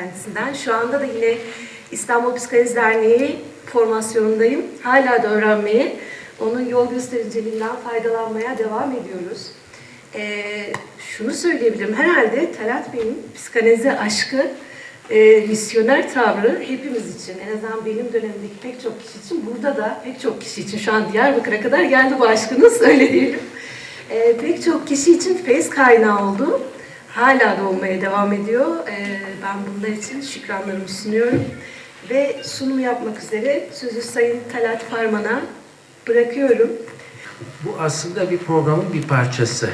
kendisinden. Şu anda da yine İstanbul Psikanaliz Derneği formasyonundayım. Hala da öğrenmeye, onun yol göstericiliğinden faydalanmaya devam ediyoruz. Ee, şunu söyleyebilirim, herhalde Talat Bey'in psikanalize aşkı, e, misyoner tavrı hepimiz için, en azından benim dönemimdeki pek çok kişi için, burada da pek çok kişi için, şu an Diyarbakır'a kadar geldi bu aşkınız, öyle diyelim. Ee, pek çok kişi için feyz kaynağı oldu. Hala da devam ediyor. Ee, ben bunlar için şükranlarımı sunuyorum. Ve sunum yapmak üzere sözü Sayın Talat Farman'a bırakıyorum. Bu aslında bir programın bir parçası.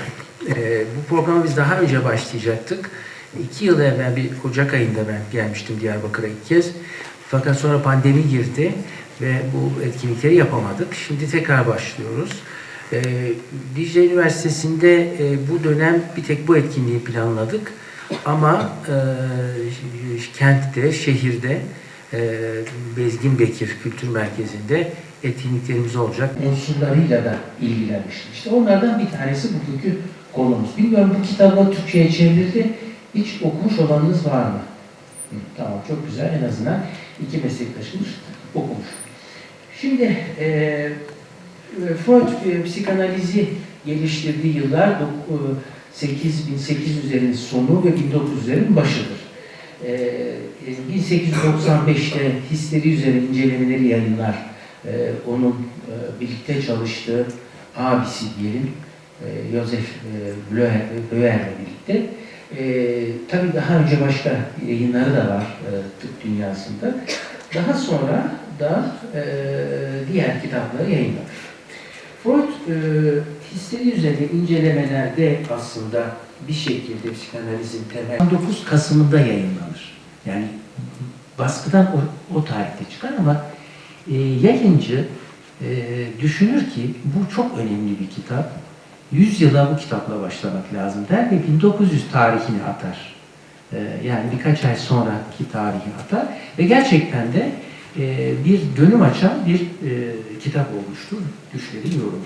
Ee, bu programı biz daha önce başlayacaktık. İki yıl evvel bir Ocak ayında ben gelmiştim Diyarbakır'a ilk kez. Fakat sonra pandemi girdi ve bu etkinlikleri yapamadık. Şimdi tekrar başlıyoruz. Ee, Dicle Üniversitesi'nde e, bu dönem bir tek bu etkinliği planladık. Ama e, kentte, şehirde e, Bezgin Bekir Kültür Merkezi'nde etkinliklerimiz olacak. Unsurlarıyla da ilgilenmiştik. İşte onlardan bir tanesi bugünkü konumuz. Bilmiyorum bu kitabı Türkçe'ye çevrildi. Hiç okumuş olanınız var mı? Hı, tamam çok güzel. En azından iki meslektaşımız okumuş. Şimdi e, Freud e, psikanalizi geliştirdiği yıllar dok- e, 8800'lerin sonu ve 1900'lerin başıdır. E, e, 1895'te histeri üzerine incelemeleri yayınlar. E, onun e, birlikte çalıştığı abisi diyelim, e, Joseph e, Löher- Löher'le birlikte. E, tabii daha önce başka yayınları da var e, tıp dünyasında. Daha sonra da e, diğer kitapları yayınlamış. E, histeri üzerine incelemelerde aslında bir şekilde psikanalizin temel 9 Kasım'ında yayınlanır. Yani baskıdan o, o tarihte çıkar ama e, yayıncı e, düşünür ki bu çok önemli bir kitap. 100 yıla bu kitapla başlamak lazım der ve 1900 tarihini atar. E, yani birkaç ay sonraki tarihi atar ve gerçekten de e, bir dönüm açan bir e, kitap olmuştur. Düşlerin yorumu.